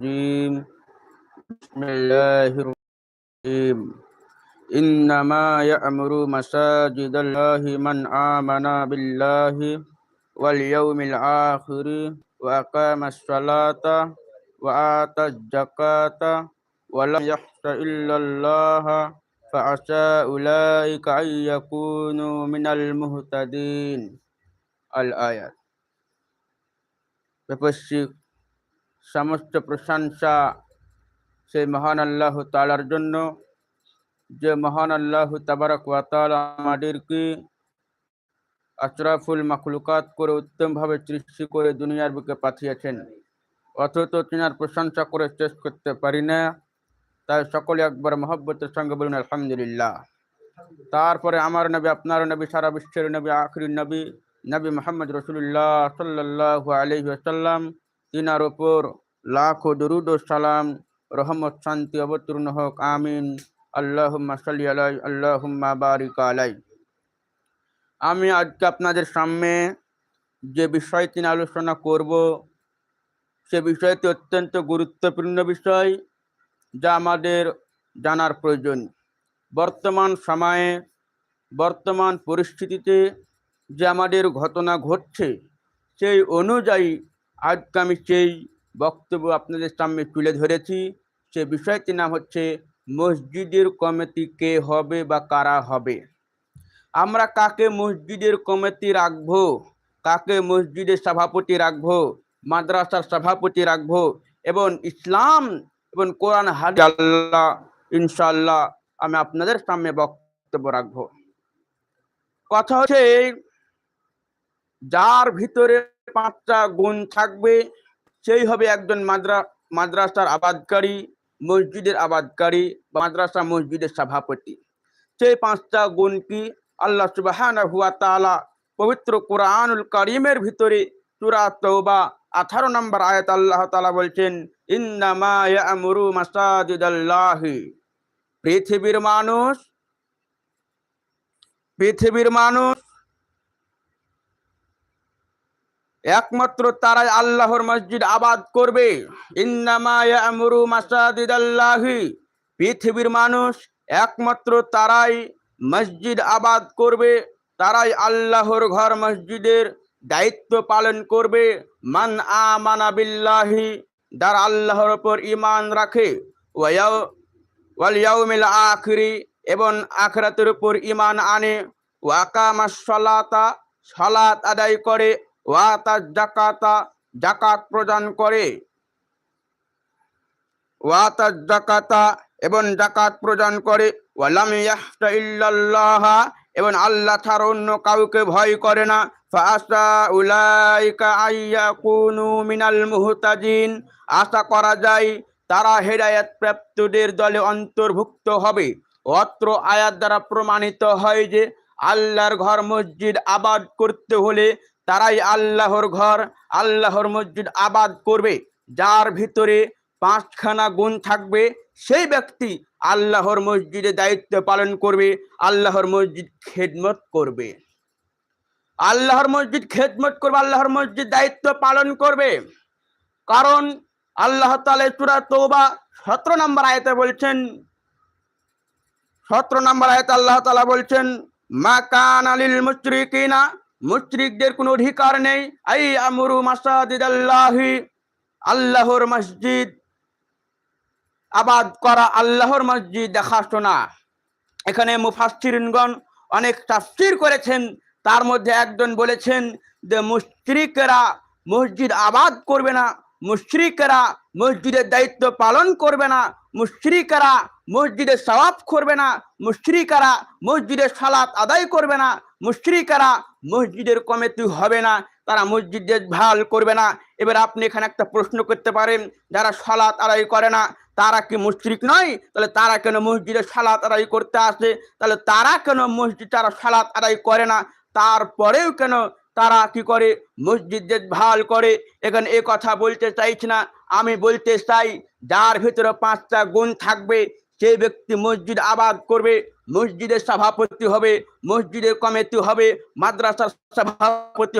الرجيم. بسم الله الرحيم. إنما يأمر مساجد الله من آمن بالله واليوم الآخر وأقام الصلاة وآتى الزكاة ولم يخش إلا الله فعسى أولئك أن يكونوا من المهتدين. الآيات. সমস্ত প্রশংসা সেই মহান আল্লাহ তালার জন্য। যে মহান আল্লাহ তাবারক ওয়াতাল আমাদেরকে আশরাফুল মাখলুকাত করে উত্তমভাবে সৃষ্টি করে দুনিয়ার বুকে পাঠিয়েছেন। অথচ তিনার প্রশংসা করে শেষ করতে পারি না। তাই সকলে একবার মহব্বতের সঙ্গে বলুন, আলহামদুলিল্লাহ। তারপরে আমার নবী, আপনার নবী, সারা বিশ্বের নবী, আখরি নবী নবী মোহাম্মদ রসুল্লাহ সাল্লাহ আলহি আসাল্লাম তিনার ওপর লাখো দরুদ ও সালাম, রহমত, শান্তি অবতীর্ণ হোক, আমিন। আল্লাহ সাল্লি আলাই আল্লাহ বারিক আলাই। আমি আজকে আপনাদের সামনে যে বিষয়টি নিয়ে আলোচনা করব, সে বিষয়টি অত্যন্ত গুরুত্বপূর্ণ বিষয়, যা আমাদের জানার প্রয়োজন। বর্তমান সময়ে, বর্তমান পরিস্থিতিতে যে আমাদের ঘটনা ঘটছে, সেই অনুযায়ী আজকে আমি সেই বক্তব্য আপনাদের সামনে তুলে ধরেছি। সে বিষয়টির নাম হচ্ছে, মসজিদের কমিটি কে হবে বা কারা হবে? আমরা কাকে মসজিদের কমিটি রাখব? কাকে মসজিদের সভাপতি রাখব? মাদ্রাসার সভাপতি রাখব? এবং ইসলাম এবং কোরআন, হাদিস, আল্লাহ ইনশাল্লাহ আমি আপনাদের সামনে বক্তব্য রাখব। কথা হচ্ছে যার ভিতরে পাঁচটা গুণ থাকবে। সেই হবে একজন মাদ্রা, মাদ্রাসার আবাদকারী, মসজিদের আবাদকারী বা মাদ্রাসা মসজিদের সভাপতি। সেই পাঁচটা গুণ কি? আল্লাহ সুবাহানা হুয়া তালা পবিত্র কোরআনুল করিমের ভিতরে চূড়া তৌবা আঠারো নম্বর আয়াত আল্লাহ তালা বলছেন, ইন্নামা ইয়ামুরু মাসাজিদাল্লাহি। পৃথিবীর মানুষ পৃথিবীর মানুষ একমাত্র তারাই আল্লাহর মসজিদ আবাদ করবে। মাসাদিদাল্লাহি পৃথিবীর মানুষ একমাত্র তারাই মসজিদ আবাদ করবে, তারাই আল্লাহর ঘর মসজিদের দায়িত্ব পালন করবে। মান আমানা যারা আল্লাহর ওপর ইমান রাখে। আখরি, এবং আখরাতের উপর ইমান আনে। ওয়াকামাস সলাতা, সলাত আদায় করে। ওয়াতা জাকাতা, জাকাত প্রদান করে। ওয়াতা জাকাতা এবং জাকাত প্রদান করে। ওয়ালাম ইয়াহতা ইল্লাল্লাহ এবং আল্লাহ ছাড়া অন্য কাউকে ভয় করে না। ফাসা উলাইকা আইয়াকুনু মিনাল মুহতাজিন। আশা করা যায় তারা হেদায়াত প্রাপ্তদের দলে অন্তর্ভুক্ত হবে। অত্র আয়াত দ্বারা প্রমাণিত হয় যে আল্লাহর ঘর মসজিদ আবাদ করতে হলে তারাই আল্লাহর ঘর, আল্লাহর মসজিদ আবাদ করবে। যার ভিতরে পাঁচখানা গুণ থাকবে, সেই ব্যক্তি আল্লাহর মসজিদে দায়িত্ব পালন করবে, আল্লাহর মসজিদ খেদমত করবে। আল্লাহর মসজিদ খেদমত করবে, আল্লাহর মসজিদ দায়িত্ব পালন করবে। কারণ আল্লাহ তালে চূড়া তৌবা সতেরো নম্বর আয়তে বলছেন, সতেরো নম্বর আয়তে আল্লাহ তালা বলছেন, মা কান আলিল মুশরিকিনা মুশরিকদের কোনো অধিকার নেই। আই আমরু মাসাজিদ আল্লাহি আল্লাহর মসজিদ। আবাদ করা আল্লাহর মসজিদ দেখাশোনা। এখানে মুফাসসিরিনগণ অনেক তাফসীর করেছেন। তার মধ্যে একজন বলেছেন যে মুশরিকরা মসজিদ আবাদ করবে না, মুশরিকরা মসজিদের দায়িত্ব পালন করবে না, মুশরিকরা মসজিদের সওয়াব করবে না, মুশরিকরা মসজিদের সালাত আদায় করবে না, মুশরিকরা মসজিদের কমিটি হবে না, তারা মসজিদে ভালো করবে না। এবার আপনি এখানে একটা প্রশ্ন করতে পারেন, যারা সালাত আদায় করে না, তারা কি মুশরিক নয়? তাহলে তারা কেন মসজিদে সালাত আদায় করতে আসে? তাহলে তারা কেন মসজিদ তারা সালাত আদায় করে না, তারপরেও কেন তারা কি করে? মসজিদের ভালো করে। এখানে এ কথা বলতে চাইছি না, আমি বলতে চাই, যার ভিতরে পাঁচটা গুণ থাকবে সেই ব্যক্তি মসজিদ আবাদ করবে মসজিদের সভাপতি হবে মসজিদের কমিটি হবে মাদ্রাসার সভাপতি